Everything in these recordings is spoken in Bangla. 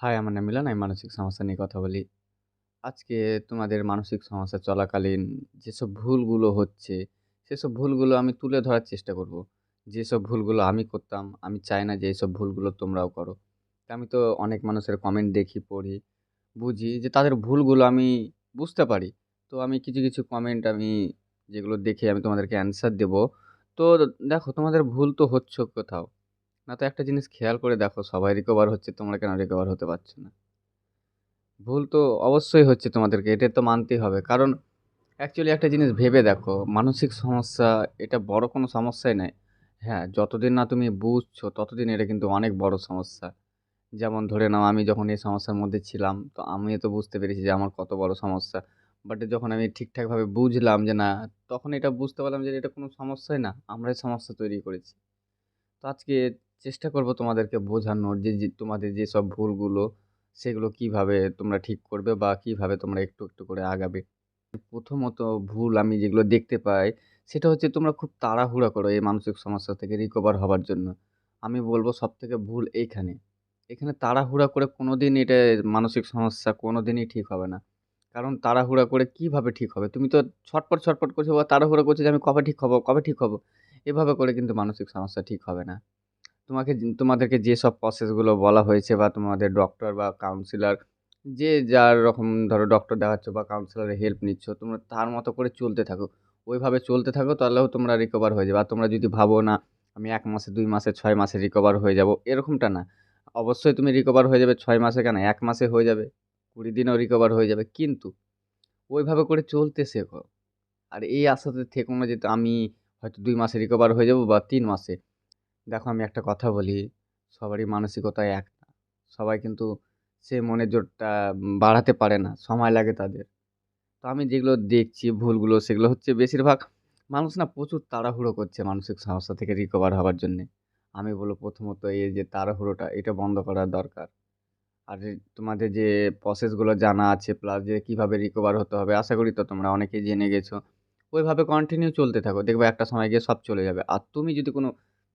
হাই, আমার নাম মিলন। আমি মানসিক সমস্যা নিয়ে কথা বলি। আজকে তোমাদের মানসিক সমস্যা চলাকালীন যেসব ভুলগুলো হচ্ছে, সেসব ভুলগুলো আমি তুলে ধরার চেষ্টা করব। যেসব ভুলগুলো আমি করতাম, আমি চাই না যে এইসব ভুলগুলো তোমরাও করো। আমি তো অনেক মানুষের কমেন্ট দেখি, পড়ি, বুঝি যে তাদের ভুলগুলো আমি বুঝতে পারি। তো আমি কিছু, কিছু কমেন্ট আমি যেগুলো দেখে আমি তোমাদেরকে অ্যান্সার দেব। তো দেখো তোমাদের ভুল তো হচ্ছ কোথাও। না তো একটা জিনিস খেয়াল করে দেখো সবাই রিকভার হচ্ছে, তোমরা কেন রিকভার হতে পারছ না? ভুল তো অবশ্যই হচ্ছে তোমাদেরকে, এটা তো মানতেই হবে। কারণ অ্যাকচুয়ালি একটা জিনিস ভেবে দেখো, মানসিক সমস্যা এটা বড় কোনো সমস্যাই নয়। হ্যাঁ, যতদিন না তুমি বুঝছ ততদিন এটা কিন্তু অনেক বড় সমস্যা। যেমন ধরে নাও আমি যখন এই সমস্যার মধ্যে ছিলাম, তো আমিও তো বুঝতে পেরেছি যে আমার কত বড় সমস্যা। বাট যখন আমি ঠিকঠাকভাবে বুঝলাম যে না, তখন এটা বুঝতে পারলাম যে এটা কোনো সমস্যাই না। আমরাই সমস্যা তৈরি করেছি। তো আজকে চেষ্টা করব তোমাদেরকে বোঝানোর যে, তোমাদের যে যেসব ভুলগুলো সেগুলো কীভাবে তোমরা ঠিক করবে বা কীভাবে তোমরা একটু, একটু করে আগাবে। প্রথমত ভুল আমি যেগুলো দেখতে পাই সেটা হচ্ছে তোমরা খুব তাড়াহুড়া করো এই মানসিক সমস্যা থেকে রিকভার হবার জন্য। আমি বলব সব থেকে ভুল এইখানে। এখানে তাড়াহুড়া করে কোনো দিন এটা মানসিক সমস্যা কোনো দিনই ঠিক হবে না। কারণ তাড়াহুড়া করে কীভাবে ঠিক হবে? তুমি তো ছটপট, ছটপট করছ বা তাড়াহুড়া করছ যে আমি কবে ঠিক হব, কবে ঠিক হব? এভাবে করে কিন্তু মানসিক সমস্যা ঠিক হবে না। তোমাকে তোমাদেরকে যে যেসব প্রসেসগুলো বলা হয়েছে বা তোমাদের ডক্টর বা কাউন্সিলর যে যার রকম ধরো ডক্টর দেখাচ্ছ বা কাউন্সিলরের হেল্প নিচ্ছ, তোমরা তার মতো করে চলতে থাকো। ওইভাবে চলতে থাকো তাহলেও তোমরা রিকভার হয়ে যাবে। আর তোমরা যদি ভাবো না আমি এক মাসে, দুই মাসে, ছয় মাসে রিকভার হয়ে যাব, এরকমটা না। অবশ্যই তুমি রিকভার হয়ে যাবে ছয় মাসে কেন এক মাসে হয়ে যাবে, ২০ দিনেও রিকভার হয়ে যাবে। কিন্তু ওইভাবে করে চলতে শেখো। আর এই আশাতে থেকো না যে আমি হয়তো দুই মাসে রিকভার হয়ে যাব বা তিন মাসে। দেখো আমি একটা কথা বলি, সবারই মানসিকতা এক না। সবাই কিন্তু সে মনের জোরটা বাড়াতে পারে না, সময় লাগে তাদের। তো আমি যেগুলো দেখছি ভুলগুলো সেগুলো হচ্ছে বেশিরভাগ মানুষ না প্রচুর তাড়াহুড়ো করছে মানসিক সমস্যা থেকে রিকভার হওয়ার জন্যে। আমি বলব প্রথমত এই যে তাড়াহুড়োটা এটা বন্ধ করা দরকার। আর তোমাদের যে প্রসেসগুলো জানা আছে প্লাস যে কীভাবে রিকভার হতে হবে আশা করি তো তোমরা অনেকেই জেনে গেছো। ওইভাবে কন্টিনিউ চলতে থাকো। দেখবে একটা সময় গিয়ে সব চলে যাবে। আর তুমি যদি কোনো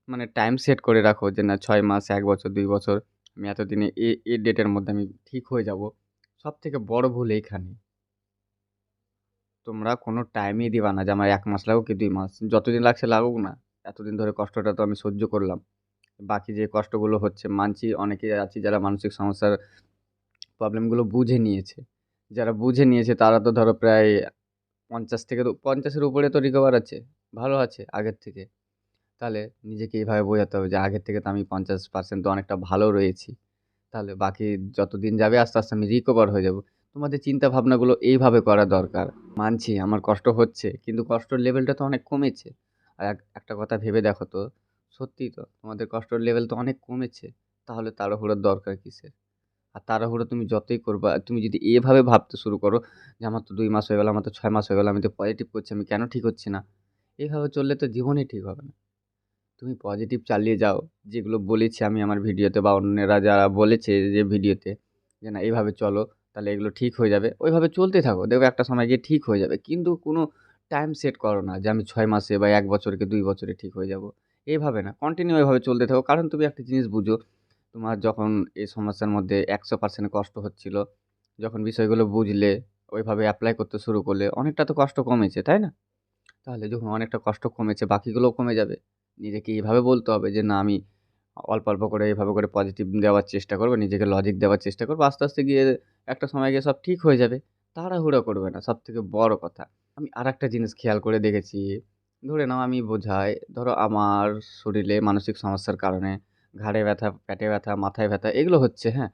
মানে টাইম সেট করে রাখো যে না ছয় মাস, এক বছর, দুই বছর আমি এতদিনে এ এই ডেটের মধ্যে আমি ঠিক হয়ে যাব। সবথেকে বড় ভুল এইখানে। তোমরা কোনো টাইমই দিবা না যে আমার এক মাস লাগুক কি দুই মাস। যতদিন লাগছে লাগুক না। এতদিন ধরে কষ্টটা তো আমি সহ্য করলাম। বাকি যে কষ্টগুলো হচ্ছে মানছি অনেকেই আছি যারা মানসিক সমস্যার প্রবলেমগুলো বুঝে নিয়েছে। যারা বুঝে নিয়েছে তারা তো ধরো প্রায় ৫০ থেকে তো ৫০ এর উপরে তো রিকভার আছে। ভালো আছে আগের থেকে। তাহলে নিজেকে এইভাবে বোঝাতে হবে যে আগের থেকে তো আমি ৫০% তো অনেকটা ভালো রয়েছি। তাহলে বাকি যতদিন যাবে আস্তে, আস্তে আমি রিকভার হয়ে যাব। তোমাদের চিন্তা ভাবনাগুলো এইভাবে করা দরকার। মানছি আমার কষ্ট হচ্ছে কিন্তু কষ্টর লেভেলটা তো অনেক কমেছে। আর একটা কথা ভেবে দেখো তো, সত্যিই তো তোমাদের কষ্টর লেভেল তো অনেক কমেছে। তাহলে তাড়াহুড়োর দরকার কিসের? আর তাড়াহুড়ো তুমি যতই করবা তুমি যদি এভাবে ভাবতে শুরু করো যে আমার তো দুই মাস হয়ে গেল, আমার তো ছয় মাস হয়ে গেল, আমি তো পজিটিভ করছি, আমি কেন ঠিক হচ্ছি না? এভাবে চললে তো জীবনই ঠিক হবে না। তুমি পজিটিভ চালিয়ে যাও। যেগুলো বলেছি আমি আমার ভিডিওতে বা অন্যেরা যারা বলেছে যে ভিডিওতে যে না এভাবে চলো তাহলে এগুলো ঠিক হয়ে যাবে। ওইভাবে চলতে থাকো। দেখবে একটা সময় গিয়ে ঠিক হয়ে যাবে। কিন্তু কোনো টাইম সেট করো না যে আমি ছয় মাসে বা ১ বছরে কি ২ বছরে ঠিক হয়ে যাব। এইভাবে না। কন্টিনিউ এভাবে চলতে থাকো। কারণ তুমি একটা জিনিস বুঝো, তোমার যখন এই সমস্যার মধ্যে ১০০% কষ্ট হচ্ছিল, যখন বিষয়গুলো বুঝলে, ওইভাবে অ্যাপ্লাই করতে শুরু করলে অনেকটা তো কষ্ট কমেছে, তাই না? তাহলে যখন অনেকটা কষ্ট কমেছে বাকিগুলোও কমে যাবে। নিজেকে এভাবে বলতে হবে যে না আমি অল্প, অল্প করে এভাবে করে পজিটিভ দেওয়ার চেষ্টা করব নিজেকে লজিক দেওয়ার চেষ্টা করব। আস্তে, আস্তে গিয়ে একটা সময় গিয়ে সব ঠিক হয়ে যাবে। তাড়াহুড়া করবে না সব থেকে বড় কথা। আমি আর একটা জিনিস খেয়াল করে দেখেছি। ধরে নাও আমি বোঝাই, ধরো আমার শরীরে মানসিক সমস্যার কারণে ঘাড়ে ব্যথা, পেটে ব্যথা, মাথায় ব্যথা এগুলো হচ্ছে, হ্যাঁ?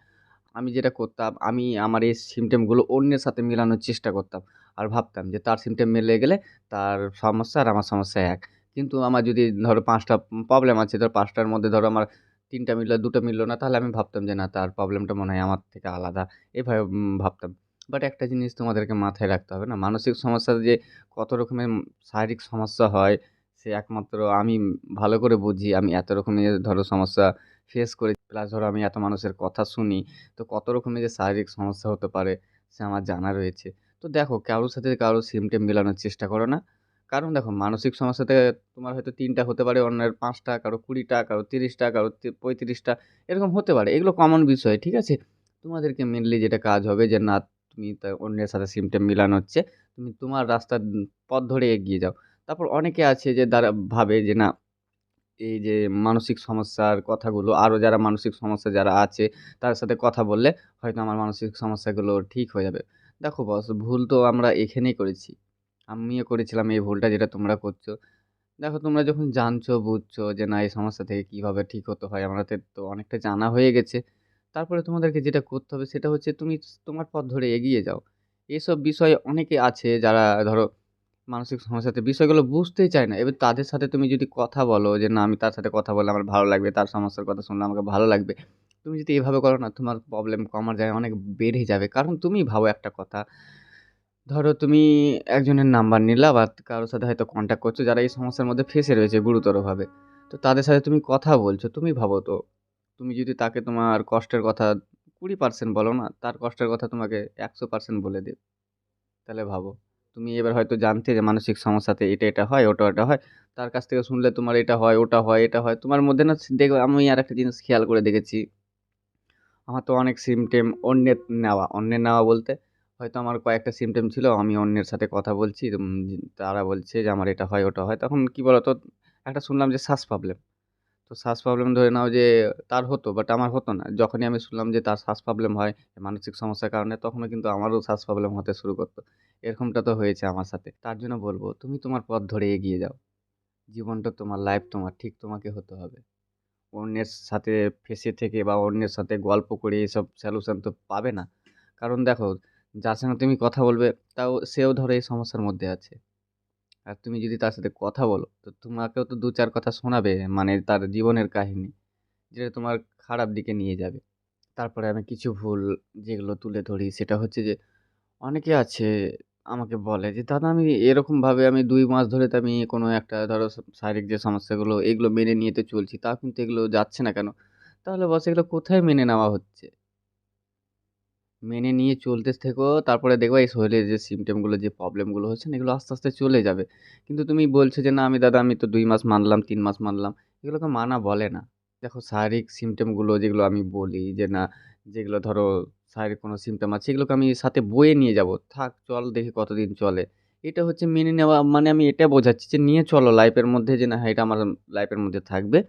আমি যেটা করতাম আমি আমার এই সিম্পটমগুলো অন্যের সাথে মেলানোর চেষ্টা করতাম। আর ভাবতাম যে তার সিম্পটম মিলে গেলে তার সমস্যা আর আমার সমস্যা এক। কিন্তু আমার যদি ধরো পাঁচটা প্রবলেম আছে, ধরো পাঁচটার মধ্যে ধরো আমার ৩ টা মিললো, ২ টা মিলল না, তাহলে আমি ভাবতাম যে না তার প্রবলেমটা মনে হয় আমার থেকে আলাদা। এভাবে ভাবতাম। বাট একটা জিনিস তোমাদেরকে মাথায় রাখতে হবে না, মানসিক সমস্যা যে কত রকমের শারীরিক সমস্যা হয়, সে একমাত্র আমি ভালো করে বুঝি। আমি এত রকমের ধরো সমস্যা ফেস করি। প্লাস ধরো আমি এত মানুষের কথা শুনি। তো কত রকমের যে শারীরিক সমস্যা হতে পারে সে আমার জানা রয়েছে। তো দেখো কারোর সাথে কারোর সিম্পটম মেলানোর চেষ্টা করো না। কারণ দেখো মানসিক সমস্যাতে তোমার হয়তো তিনটা হতে পারে, অন্যের ৫ টা, কারও ২০ টা, কারও ৩০ টা, কারও ৩৫ এরকম হতে পারে। এগুলো কমন বিষয়, ঠিক আছে? তোমাদেরকে মেনলি যেটা কাজ হবে যে না তুমি অন্যের সাথে সিমটেম মিলানো হচ্ছে। তুমি তোমার রাস্তার পথ ধরে এগিয়ে যাও। তারপর অনেকে আছে যে দ্বারা ভাবে যে না এই যে মানসিক সমস্যার কথাগুলো আরও যারা মানসিক সমস্যা যারা আছে তাদের সাথে কথা বললে হয়তো আমার মানসিক সমস্যাগুলো ঠিক হয়ে যাবে। দেখো বস ভুল তো আমরা এখানেই করেছি। আমিও করেছিলাম এই ভুলটা যেটা তোমরা করছ। দেখো তোমরা যখন জানছো, বুঝছ যে না এই সমস্যা থেকে কীভাবে ঠিক হতে হয় আমাদের তো অনেকটা জানা হয়ে গেছে। তারপরে তোমাদেরকে যেটা করতে হবে সেটা হচ্ছে তুমি তোমার পথ ধরে এগিয়ে যাও। এসব বিষয় অনেকে আছে যারা ধরো মানসিক সমস্যাতে বিষয়গুলো বুঝতেই চায় না। এবার তাদের সাথে তুমি যদি কথা বলো যে না আমি তার সাথে কথা বললে আমার ভালো লাগবে, তার সমস্যার কথা শুনলে আমাকে ভালো লাগবে। তুমি যদি এভাবে করো না তোমার প্রবলেম কমার জায়গায় অনেক বেড়ে যাবে। কারণ তুমি ভাবো একটা কথা, ধরো তুমি একজনের নাম্বার নিলা বা কারও সাথে হয়তো কনট্যাক্ট করছ যারা এই সমস্যার মধ্যে ফেঁসে রয়েছে গুরুতরভাবে। তো তাদের সাথে তুমি কথা বলছো, তুমি ভাবো তো তুমি যদি তাকে তোমার কষ্টের কথা 20% বলো না, তার কষ্টের কথা তোমাকে 100% বলে দেবে। তাহলে ভাবো। তুমি এবার হয়তো জানতে যে মানসিক সমস্যাতে এটা, এটা হয়, ওটা, ওটা হয়। তার কাছ থেকে শুনলে তোমার এটা হয়, ওটা হয়, এটা হয়। তোমার মধ্যে না দেখবে আমি আর একটা জিনিস খেয়াল করে দেখেছি। আমার তো অনেক সিমটেম অন্যের নেওয়া। অন্যের নেওয়া বলতে হয়তো আমার কয়েকটা সিমটেম ছিল। আমি অন্যের সাথে কথা বলছি। তারা বলছে যে আমার এটা হয়, ওটা হয়। তখন কি বলতো একটা শুনলাম যে শ্বাস প্রবলেম। তো শ্বাস প্রবলেম ধরে নাও যে তার হতো বাট আমার হতো না। যখনই আমি শুনলাম যে তার শ্বাস প্রবলেম হয় মানসিক সমস্যার কারণে তখনও কিন্তু আমারও শ্বাস প্রবলেম হতে শুরু করতো এরকমটা তো হয়েছে আমার সাথে। তার জন্য বলব তুমি তোমার পথ ধরে এগিয়ে যাও। জীবনটা তোমার, লাইফ তোমার, ঠিক তোমাকে হতে হবে। অন্যের সাথে ফেসে থেকে বা অন্যের সাথে গল্প করে এসব সলিউশন তো পাবে না। কারণ দেখো যার সঙ্গে তুমি কথা বলবে, তাও সেও ধরো এই সমস্যার মধ্যে আছে। আর তুমি যদি তার সাথে কথা বলো, তো তোমাকেও তো ২-৪ কথা শোনাবে মানে তার জীবনের কাহিনী। যেটা তোমার খারাপ দিকে নিয়ে যাবে। তারপরে আমি কিছু ভুল যেগুলো তুলে ধরি, সেটা হচ্ছে যে, অনেকে আছে, আমাকে বলে যে, দাদা, আমি এরকমভাবে আমি দুই মাস ধরে তো আমি কোনো একটা ধরো শারীরিক যে সমস্যাগুলো, এগুলো মেনে নিয়ে তো চলছি। তাও কিন্তু এগুলো যাচ্ছে না কেন? তাহলে বস, এগুলো কোথায় মেনে নেওয়া হচ্ছে? মেনে নিয়ে চলতে থেকো তারপরে দেখবা এই শরীরের যে সিমটমগুলো যে প্রবলেমগুলো হচ্ছে না এগুলো আস্তে, আস্তে চলে যাবে। কিন্তু তুমি বলছো যে না আমি দাদা আমি তো দুই মাস মানলাম, তিন মাস মানলাম। এগুলোকে মানা বলে না। দেখো শারীরিক সিমটমগুলো যেগুলো আমি বলি যে না যেগুলো ধরো শারীরিক কোনো সিমটম আছে এগুলোকে আমি সাথে বয়ে নিয়ে যাব। থাক চল দেখি কতদিন চলে। এটা হচ্ছে মেনে নেওয়া মানে আমি এটা বোঝাচ্ছি যে নিয়ে চলো লাইফের মধ্যে যে না হ্যাঁ এটা আমার লাইফের মধ্যে থাকবে।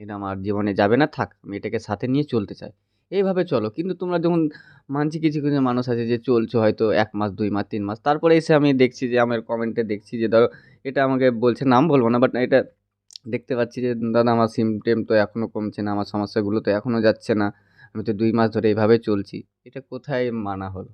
এটা আমার জীবনে যাবে না থাক। আমি এটাকে সাথে নিয়ে চলতে চাই। এইভাবে চলো। কিন্তু তোমরা যখন মানছি কিছু, কিছু মানুষ আছে যে চলছো হয়তো এক মাস, দুই মাস, তিন মাস। তারপরে এসে আমি দেখছি যে আমার কমেন্টে দেখছি যে ধরো এটা আমাকে বলছে নাম বলব না বাট এটা দেখতে পাচ্ছি যে দাদা আমার সিমটেম তো এখনও কমছে না। আমার সমস্যাগুলো তো এখনও যাচ্ছে না। আমি তো দুই মাস ধরে এইভাবে চলছি। এটা কোথায় মানা হলো?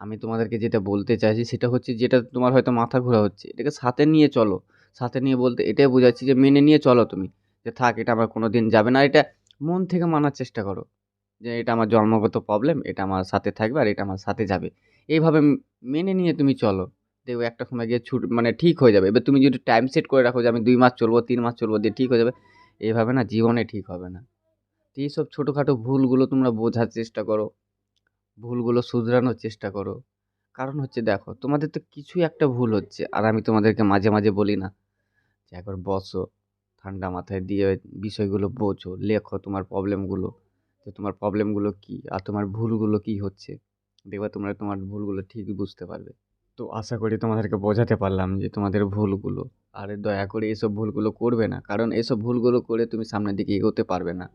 আমি তোমাদেরকে যেটা বলতে চাইছি সেটা হচ্ছে যেটা তোমার হয়তো মাথা ঘোরা হচ্ছে এটাকে সাথে নিয়ে চলো। সাথে নিয়ে বলতে এটাই বোঝাচ্ছি যে মেনে নিয়ে চলো তুমি। যে থাক এটা আমার কোনো দিন যাবে না। এটা মন থেকে মানার চেষ্টা করো। যে এটা আমার জন্মগত প্রবলেম, এটা আমার সাথে থাকবে আর এটা আমার সাথে যাবে। এইভাবে মেনে নিয়ে তুমি চলো। দেখবে একটা সময় গিয়ে ছুট মানে ঠিক হয়ে যাবে। এবার তুমি যদি টাইম সেট করে রাখো যে আমি দুই মাস চলবো, তিন মাস চলবো দিয়ে ঠিক হয়ে যাবে। এভাবে না জীবনে ঠিক হবে না। তো এইসব ছোটোখাটো ভুলগুলো তোমরা বোঝার চেষ্টা করো। ভুলগুলো শুধরানোর চেষ্টা করো। কারণ হচ্ছে দেখো তোমাদের তো কিছুই একটা ভুল হচ্ছে। আর আমি তোমাদেরকে মাঝে, মাঝে বলি না যে একবার বসো, ঠান্ডা মাথায় দিয়ে বিষয়গুলো বোঝো, লেখো তোমার প্রবলেমগুলো। যে তোমার প্রবলেমগুলো কী? আর তোমার ভুলগুলো কী হচ্ছে? দেখবা তোমরা তোমার ভুলগুলো ঠিকই বুঝতে পারবে। তো আশা করি তোমাদেরকে বোঝাতে পারলাম যে তোমাদের ভুলগুলো। আর দয়া করে এসব ভুলগুলো করবে না। কারণ এসব ভুলগুলো করে তুমি সামনের দিকে এগোতে পারবে না।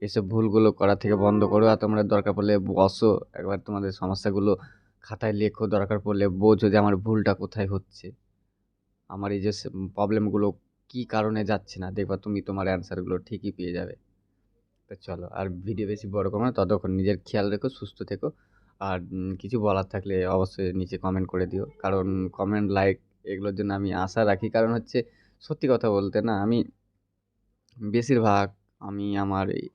এসব ভুলগুলো করা থেকে বন্ধ করো। আর তোমরা দরকার পড়লে বসো, একবার তোমাদের সমস্যাগুলো খাতায় লেখো। দরকার পড়লে বোঝো যে আমার ভুলটা কোথায় হচ্ছে। আমার এই যে প্রবলেমগুলো কী কারণে যাচ্ছে না। দেখবা তুমি তোমার অ্যান্সারগুলো ঠিকই পেয়ে যাবে। তো চলো আর ভিডিও বেশি বড় করো না। ততক্ষণ নিজের খেয়াল রেখো, সুস্থ থেকো। আর কিছু বলার থাকলে অবশ্যই নিচে কমেন্ট করে দিও। কারণ কমেন্ট, লাইক এগুলোর জন্য আমি আশা রাখি। কারণ হচ্ছে সত্যি কথা বলতে না আমি বেশিরভাগ আমি আমার এই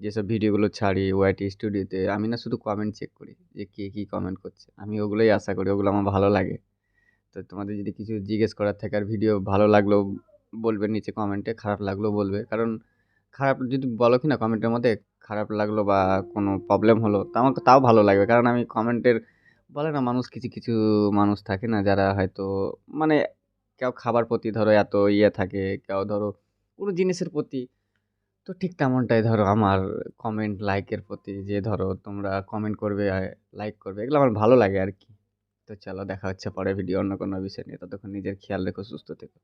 যেসব ভিডিওগুলো ছাড়ি ওয়াইটি স্টুডিওতে আমি না শুধু কমেন্ট চেক করি যে কে কী কমেন্ট করছে। আমি ওগুলোই আশা করি। ওগুলো আমার ভালো লাগে। তো তোমাদের যদি কিছু জিজ্ঞেস করার থাকে আর ভিডিও ভালো লাগলেও বলবে নিচে কমেন্টে, খারাপ লাগল বলবে। কারণ খারাপ যদি বলো কি না কমেন্টের মধ্যে খারাপ লাগল বা কোনো প্রবলেম হলো তা আমাকে তাও ভালো লাগবে। কারণ আমি কমেন্টের বলে না মানুষ কিছু, কিছু মানুষ থাকে না যারা হয়তো মানে কেউ খাবার প্রতি ধরো এত ইয়ে থাকে, কেউ ধরো কোনো জিনিসের প্রতি তো ঠিক তেমনটাই ধরো আমার কমেন্ট, লাইকের প্রতি যে ধরো তোমরা কমেন্ট করবে, লাইক করবে এগুলো আমার ভালো লাগে আর কি তো চলো দেখা হচ্ছে পরে ভিডিও অন্য কোনো বিষয় নিয়ে। ততক্ষণ নিজের খেয়াল রেখো, সুস্থ থেকো।